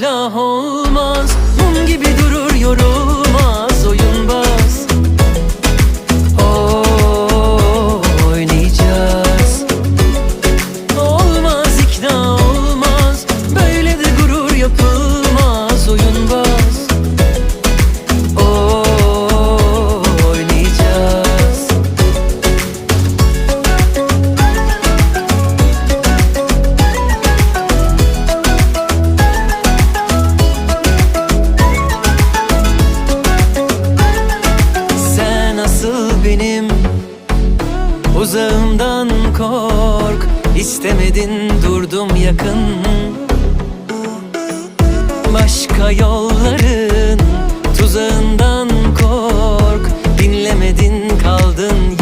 La nasıl benim Uzağımdan kork? İstemedin durdum yakın. Başka yolların tuzağından kork. Dinlemedin kaldın